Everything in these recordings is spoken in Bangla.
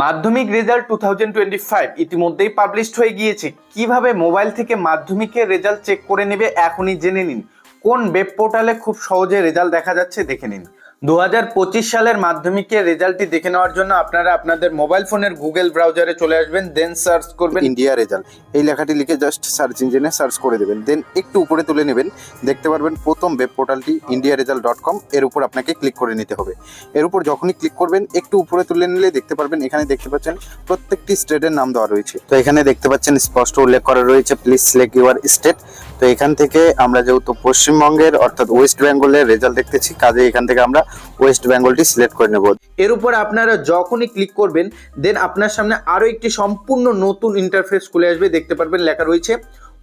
মাধ্যমিক result two thousand twenty five ইতিমধ্যেই পাবলিশড হয়ে গিয়েছে। কীভাবে মোবাইল থেকে মাধ্যমিকের রেজাল্ট চেক করে নেবে এখনই জেনে নিন। কোন ওয়েব পোর্টালে খুব সহজে রেজাল্ট দেখা যাচ্ছে দেখে নিন। দু হাজার পঁচিশ সালের মাধ্যমিকের রেজাল্টটি দেখে নেওয়ার জন্য আপনারা আপনাদের মোবাইল ফোনের গুগল ব্রাউজারে চলে আসবেন দেন সার্চ করবেন ইন্ডিয়া রেজাল্ট এই লেখাটি লিখে জাস্ট সার্চ ইঞ্জিনে সার্চ করে দেবেন। দেন একটু উপরে তুলে নেবেন, দেখতে পারবেন প্রথম ওয়েব পোর্টালটি ইন্ডিয়া রেজাল্ট ডট কম এর উপর আপনাকে ক্লিক করে নিতে হবে। এর উপর যখনই ক্লিক করবেন, একটু উপরে তুলে নিলে দেখতে পারবেন এখানে দেখতে পাচ্ছেন প্রত্যেকটি স্টেটের নাম দেওয়া রয়েছে। তো এখানে দেখতে পাচ্ছেন স্পষ্ট উল্লেখ করা রয়েছে। প্লিজ সিলেক্ট ইউর স্টেট তো এখান থেকে আমরা যেহেতু পশ্চিমবঙ্গের, অর্থাৎ ওয়েস্ট বেঙ্গলের রেজাল্ট দেখতেছি, কাজে এখান থেকে আমরা ওয়েস্ট বেঙ্গলটি সিলেক্ট করে নেব। এর উপর আপনারা যখনই ক্লিক করবেন দেন আপনার সামনে আরও একটি সম্পূর্ণ নতুন ইন্টারফেস খুলে আসবে, দেখতে পারবেন লেখা রয়েছে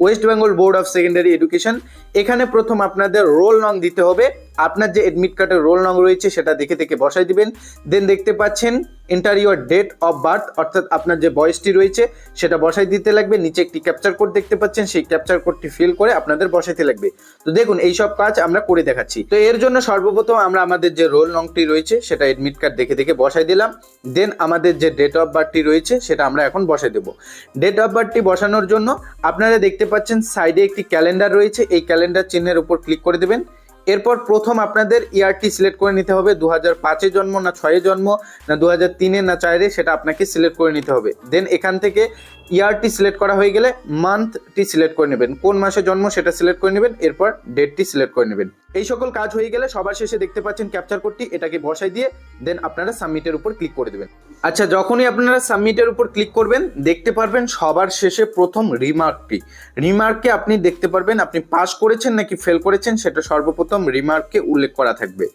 West Bengal Board of Secondary Education এখানে প্রথম আপনাদের রোল নং দিতে হবে। আপনার যে এডমিট কার্ডের রোল নং রয়েছে, সেটা দেখে দেখে বসাই দিবেন। দেন দেখতে পাচ্ছেন enter your date of birth অর্থাৎ আপনার যে বয়সটি রয়েছে, সেটা বসাই দিতে লাগবে। নিচে একটি ক্যাপচার কোড দেখতে পাচ্ছেন, সেই ক্যাপচার কোডটি ফিল করে আপনাদের বসাইতে লাগবে। তো দেখুন, এই সব কাজ আমরা করে দেখাচ্ছি। তো এর জন্য সর্বপ্রথম আমরা আমাদের যে রোল নংটি রয়েছে, সেটা এডমিট কার্ড দেখে দেখে বসাই দিলাম। দেন আমাদের যে ডেট অফ বার্থটি রয়েছে, সেটা আমরা এখন বসাই দেবো। ডেট অফ বার্থটি বসানোর জন্য আপনারা দেখতে পাচ্ছেন সাইডে একটি ক্যালেন্ডার রয়েছে। এই ক্যালেন্ডার চিহ্নের উপর ক্লিক করে দেবেন। এরপর প্রথম আপনাদের ইয়ারটি সিলেক্ট করে নিতে হবে। দু হাজার পাঁচে জন্ম না ছয়ে জন্ম, না দু হাজার তিনে না চারে সেটা আপনাকে সিলেক্ট করে নিতে হবে। দেন এখান থেকে ইয়ারটি সিলেক্ট করা হয়ে গেলে মান্থটি সিলেক্ট করে নেবেন। কোন মাসে জন্ম সেটা সিলেক্ট করে নেবেন। এরপর ডেটটি সিলেক্ট করে নেবেন। এই সকল কাজ হয়ে গেলে সবার শেষে দেখতে পাচ্ছেন ক্যাপচার কোডটি এটাকে বসাই দিয়ে দেন আপনারা সাবমিটের উপর ক্লিক করে দেবেন। আচ্ছা যখনই আপনারা সাবমিটের উপর ক্লিক করবেন, দেখতে পারবেন সবার শেষে প্রথম রিমার্কটি রিমার্কে আপনি দেখতে পারবেন, আপনি পাস করেছেন নাকি ফেল করেছেন, সেটা সর্বপ্রথম রিমার্কে উল্লেখ করা থাকবে।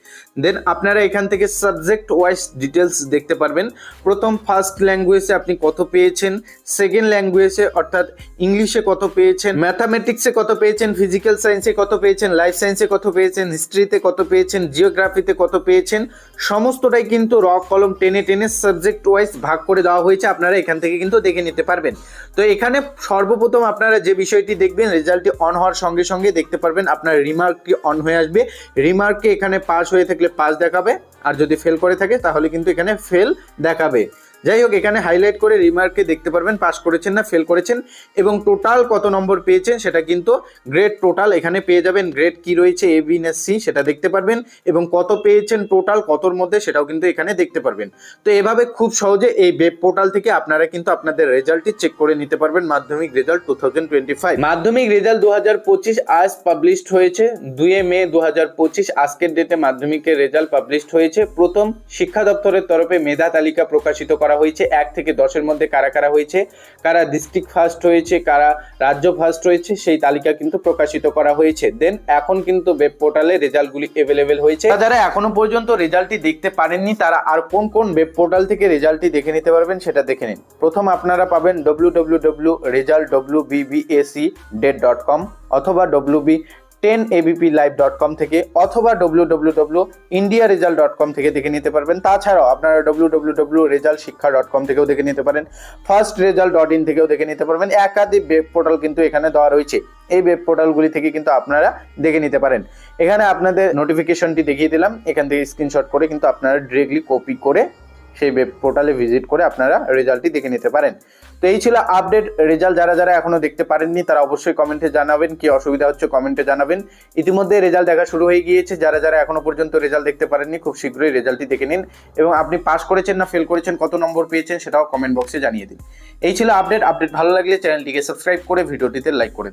দেন আপনারা এখান থেকে সাবজেক্ট ওয়াইজ ডিটেলস দেখতে পারবেন। প্রথম ফার্স্ট ল্যাঙ্গুয়েজে আপনি কত পেয়েছেন সেকেন্ড ল্যাঙ্গুয়েজে অর্থাৎ ইংলিশে কত পেয়েছেন ম্যাথামেটিক্সে কত পেয়েছেন ফিজিক্যাল সায়েন্সে কত পেয়েছেন লাইফ সায়েন্সে কত পেয়েছেন হিস্ট্রিতে কত পেয়েছেন, জিওগ্রাফিতে কত পেয়েছেন, সমস্তটাই কিন্তু র কলম টেনে টেনে সাবজেক্ট ওয়াইজ ভাগ করে দেওয়া হয়েছে। আপনারা এখান থেকে কিন্তু দেখে নিতে পারবেন। তো এখানে সর্বপ্রথম আপনারা যে বিষয়টি দেখবেন রেজাল্টটি অন হওয়ার সঙ্গে সঙ্গে দেখতে পারবেন, আপনার রিমার্কটি অন হয়ে আসবে। রিমার্ককে এখানে পাস হয়ে থাকলে পাস দেখাবে, আর যদি ফেল করে থাকে, তাহলে কিন্তু এখানে ফেল দেখাবে। যাই হোক, এখানে হাইলাইট করে রিমার্কে দেখতে পারবেন পাস করেছেন না ফেল করেছেন এবং টোটাল কত নম্বর পেয়েছেন সেটা কিন্তু গ্রেড টোটাল এখানে পেয়ে যাবেন। গ্রেড কি রয়েছে? এ বি না সি সেটা দেখতে পারবেন এবং কত পেয়েছেন টোটাল কতর মধ্যে সেটাও কিন্তু এখানে দেখতে পারবেন। তো এভাবে খুব সহজে এই ওয়েব পোর্টাল থেকে আপনারা কিন্তু আপনাদের রেজাল্টটি চেক করে নিতে পারবেন, মাধ্যমিক রেজাল্ট টু মাধ্যমিক রেজাল্ট দু হাজার পঁচিশ আজ পাবলিশড হয়েছে দুয়ে মে দু হাজার পঁচিশ আজকের ডেটে মাধ্যমিকের রেজাল্ট পাবলিশড হয়েছে। প্রথম শিক্ষা দপ্তরের তরফে মেধা তালিকা প্রকাশিত করা হয়েছে, এক থেকে দশের মধ্যে কারা কারা হয়েছে, কারা ডিস্ট্রিক্ট ফার্স্ট হয়েছে, কারা রাজ্য ফার্স্ট হয়েছে, সেই তালিকা কিন্তু প্রকাশিত করা হয়েছে। দেন এখন কিন্তু ওয়েব পোর্টালে রেজাল্টগুলি অ্যাভেলেবেল হয়েছে। যারা এখনও পর্যন্ত রেজাল্টটি দেখতে পারেননি, তারা আর কোন কোন ওয়েব পোর্টাল থেকে রেজাল্টটি দেখে নিতে পারবেন সেটা দেখে নিন। প্রথম আপনারা পাবেন W W W result W BBSE date dot com অথবা W B ten ABP live dot com থেকে অথবা W W W India result dot com থেকে দেখে নিতে পারবেন। তাছাড়াও আপনারা W W W result Shiksha dot com থেকেও দেখে নিতে পারেন। ফার্স্ট রেজাল্ট ডট ইন থেকেও দেখে নিতে পারবেন। একাধিক ওয়েব পোর্টাল কিন্তু এখানে দেওয়া রয়েছে। এই ওয়েব পোর্টালগুলি থেকে কিন্তু আপনারা দেখে নিতে পারেন। এখানে আপনাদের নোটিফিকেশনটি দেখিয়ে দিলাম। এখান থেকে স্ক্রিনশট করে কিন্তু আপনারা ডিরেক্টলি কপি করে সেই ওয়েব পোর্টালে ভিজিট করে আপনারা রেজাল্টটি দেখে নিতে পারেন। তো এই ছিল আপডেট রেজাল্ট যারা যারা এখনও দেখতে পারেননি, তারা অবশ্যই কমেন্টে জানাবেন, কি অসুবিধা হচ্ছে কমেন্টে জানাবেন। ইতিমধ্যে রেজাল্ট দেখা শুরু হয়ে গিয়েছে, যারা যারা এখনও পর্যন্ত রেজাল্ট দেখতে পারেননি, খুব শীঘ্রই রেজাল্টটি দেখে নিন। এবং আপনি পাস করেছেন না ফেল করেছেন, কত নম্বর পেয়েছেন, সেটাও কমেন্ট বক্সে জানিয়ে দিন। এই ছিল আপডেট আপডেট ভালো লাগলে চ্যানেলটিকে সাবস্ক্রাইব করে, ভিডিওটিতে লাইক করে।